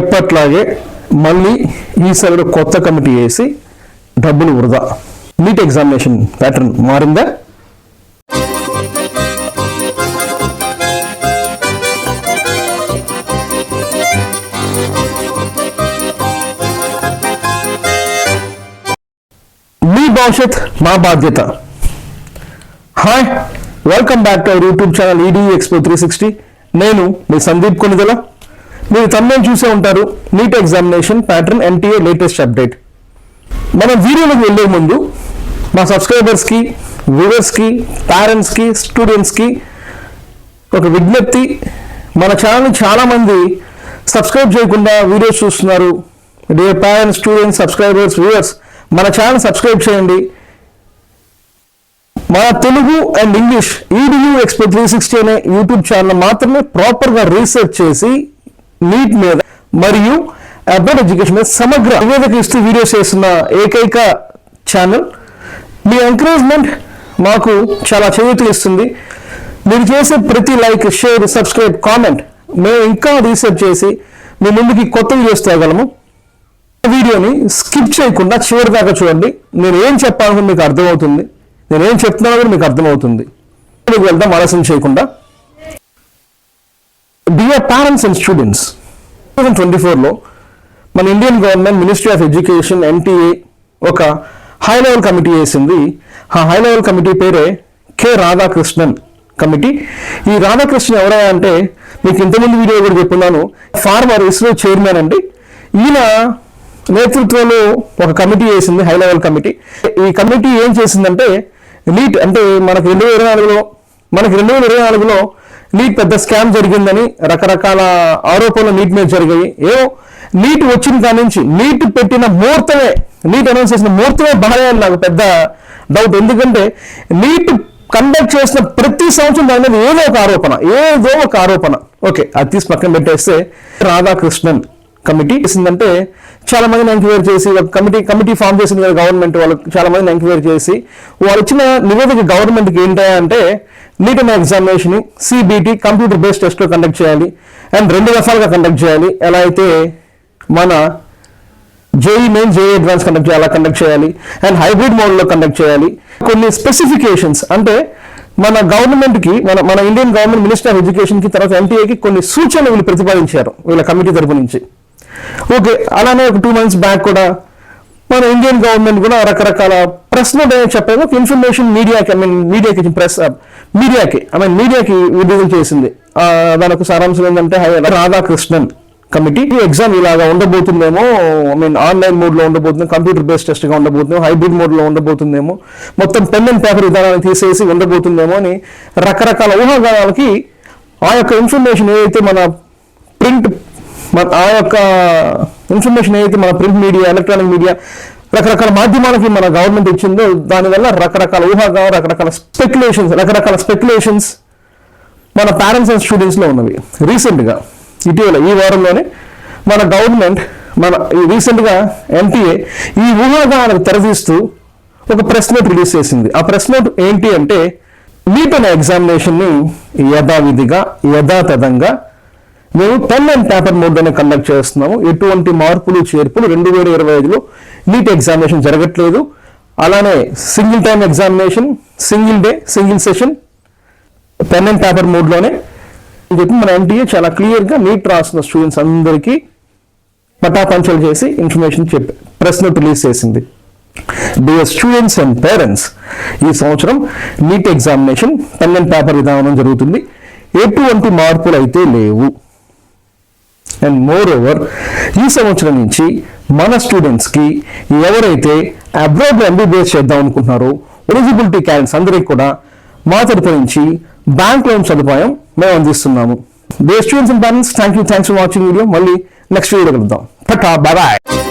ఎప్పట్లాగే మళ్ళీ ఈసారి కొత్త కమిటీ వేసి డబ్బులు వృధా. నీట్ ఎగ్జామినేషన్ ప్యాటర్న్ మారిందా? మీ భవిష్యత్ మా బాధ్యత. Hi welcome back to our YouTube channel edu expo three sixty నేను మీ సందీప్ కొనిదల. మీరు తమ్మే చూసే ఉంటారు. NEET examination pattern NTA latest update మనం వీడియోలోకి వెళ్ళే ముందు మా సబ్స్క్రైబర్స్కి వ్యూవర్స్కి పేరెంట్స్కి స్టూడెంట్స్కి ఒక విజ్ఞప్తి. మన ఛానల్ చాలామంది సబ్స్క్రైబ్ చేయకుండా వీడియోస్ చూస్తున్నారు. Dear parents students subscribers viewers మన ఛానల్ సబ్స్క్రైబ్ చేయండి. మన Telugu and English edu expo three sixty అనే యూట్యూబ్ ఛానల్ మాత్రమే ప్రాపర్గా రీసెర్చ్ చేసి నీట్ మీద మరియు అబౌట్ ఎడ్యుకేషన్ మీద సమగ్ర నివేదిక ఇస్తూ వీడియోస్ చేస్తున్న ఏకైక ఛానల్. మీ ఎంకరేజ్మెంట్ మాకు చాలా చేయూత ఇస్తుంది. మీరు చేసే ప్రతి లైక్ షేర్ సబ్స్క్రైబ్ కామెంట్ మేము ఇంకా రీసెర్చ్ చేసి మీ ముందుకి కొత్త వీడియోస్ వీడియోని స్కిప్ చేయకుండా చివరి దాకా చూడండి. నేను ఏం చెప్పాలని మీకు అర్థమవుతుంది. నేను ఏం చెప్తున్నానో కూడా మీకు అర్థమవుతుంది. వెళ్దాం ఆలస్యం చేయకుండా. Dear parents and students two thousand twenty ఫోర్లో మన Indian government ministry of education NTA ఒక హై లెవెల్ కమిటీ వేసింది. ఆ హై లెవెల్ కమిటీ పేరే కె రాధాకృష్ణన్ కమిటీ ఈ రాధాకృష్ణన్ ఎవరయ్యా అంటే మీకు ఇంతకుముందు వీడియో కూడా చెప్పున్నాను. ఫార్మర్ ఇస్రో చైర్మన్ అండి. ఈయన నేతృత్వంలో ఒక కమిటీ వేసింది హై లెవెల్ కమిటీ ఈ కమిటీ ఏం చేసిందంటే నీట్ అంటే మనకు రెండు వేల ఇరవై నాలుగులో మనకి రెండు వేల ఇరవై నాలుగులో నీట్ పెద్ద స్కామ్ జరిగిందని రకరకాల ఆరోపణలు నీట్ మీద జరిగాయి. ఏమో నీట్ వచ్చిన దాని నుంచి నీట్ పెట్టిన ముహూర్తమే నీట్ అనౌన్స్ చేసిన ముహూర్తమే బాగా నాకు పెద్ద డౌట్ ఎందుకంటే నీట్ కండక్ట్ చేసిన ప్రతి సంవత్సరం దాని మీద ఏదో ఒక ఆరోపణ ఏదో ఒక ఆరోపణ. ఓకే అది తీసి పక్కన పెట్టేస్తే రాధాకృష్ణన్ కమిటీ చేసిందంటే చాలా మందిని ఎంక్వైరీ చేసి ఒక కమిటీ కమిటీ ఫామ్ చేసింది కదా గవర్నమెంట్ వాళ్ళు చాలా మందిని ఎంక్వైరీ చేసి వాళ్ళు ఇచ్చిన నివేదిక గవర్నమెంట్కి ఏంటంటే అంటే నీట్ అనే ఎగ్జామినేషన్ సిబిటి కంప్యూటర్ బేస్డ్ టెస్ట్లో కండక్ట్ చేయాలి. అండ్ రెండు దఫాలుగా కండక్ట్ చేయాలి. ఎలా అయితే మన JEE main JEE advance conduct చేయాలి కండక్ట్ చేయాలి. అండ్ హైబ్రిడ్ మోడ్లో కండక్ట్ చేయాలి. కొన్ని స్పెసిఫికేషన్స్ అంటే మన గవర్నమెంట్కి మన మన ఇండియన్ గవర్నమెంట్ మినిస్టర్ ఆఫ్ ఎడ్యుకేషన్కి తర్వాత ఎంటీఏకి కొన్ని సూచనలు వీళ్ళు ప్రతిపాదించారు వీళ్ళ కమిటీ తరపు నుంచి. ఓకే అలానే ఒక టూ మంత్స్ బ్యాక్ కూడా మన ఇండియన్ గవర్నమెంట్ కూడా రకరకాల ప్రెస్ నోట్ ఒక ఇన్ఫర్మేషన్ మీడియాకి ఐ మీన్ మీడియాకి ప్రెస్ మీడియాకి ఐ మీన్ మీడియాకి విడుదల చేసింది. దానికి సారాంశం ఏంటంటే రాధాకృష్ణన్ కమిటీ. ఈ ఎగ్జామ్ ఇలాగా ఉండబోతుందేమో ఐ మీన్ ఆన్లైన్ మోడ్లో ఉండబోతుంది కంప్యూటర్ బేస్డ్ టెస్ట్గా ఉండబోతుందేమో హైబ్రిడ్ మోడ్లో ఉండబోతుందేమో మొత్తం పెన్ అండ్ పేపర్ విధానాన్ని తీసేసి ఉండబోతుందేమో అని రకరకాల ఊహాగానాలకి ఆ యొక్క ఇన్ఫర్మేషన్ ఏదైతే మన ప్రింట్ మన ఆ యొక్క ఇన్ఫర్మేషన్ ఏదైతే మన ప్రింట్ మీడియా ఎలక్ట్రానిక్ మీడియా రకరకాల మాధ్యమాలకి మన గవర్నమెంట్ ఇచ్చిందో దానివల్ల రకరకాల ఊహాగా రకరకాల స్పెక్యులేషన్స్ రకరకాల స్పెక్యులేషన్స్ మన పేరెంట్స్ అండ్ స్టూడెంట్స్లో ఉన్నవి. రీసెంట్గా ఇటీవల ఈ వారంలోనే మన గవర్నమెంట్ మన ఈ రీసెంట్గా ఎన్టీఏ ఈ ఊహాగానాలకు తెరదీస్తూ ఒక ప్రెస్ నోట్ రిలీజ్ చేసింది. ఆ ప్రెస్ నోట్ ఏంటి అంటే నీట్ అనే ఎగ్జామినేషన్ని యథావిధిగా యథాతథంగా మేము పెన్ అండ్ పేపర్ మోడ్లోనే కండక్ట్ చేస్తున్నాము. ఎటువంటి మార్పులు చేర్పులు రెండు వేల ఇరవై ఐదులో నీట్ ఎగ్జామినేషన్ జరగట్లేదు. అలానే single time examination single day single session pen and paper మోడ్లోనే. చెప్పి మన ఎన్టీఏ చాలా క్లియర్గా నీట్ రాస్తున్న స్టూడెంట్స్ అందరికీ పటాపంచలు చేసి ఇన్ఫర్మేషన్ చెప్పి ప్రెస్ నోట్ రిలీజ్ చేసింది. డియర్ స్టూడెంట్స్ అండ్ పేరెంట్స్ ఈ సంవత్సరం NEET examination pen and paper విధానం జరుగుతుంది. ఎటువంటి మార్పులు అయితే లేవు. అండ్ మోర్ ఓవర్ ఈ సంవత్సరం నుంచి మన స్టూడెంట్స్కి ఎవరైతే అబ్రాడ్లో ఎంబీబీఎస్ చేద్దాం అనుకుంటున్నారో ఎలిజిబిలిటీ క్యాండిడేట్స్ అందరికీ కూడా మా తరపు నుంచి బ్యాంక్ లోన్ సదుపాయం మేము అందిస్తున్నాము. Dear students and parents thank you thanks for watching video మళ్ళీ నెక్స్ట్ వీడియో కలుద్దాం. Ta-ta bye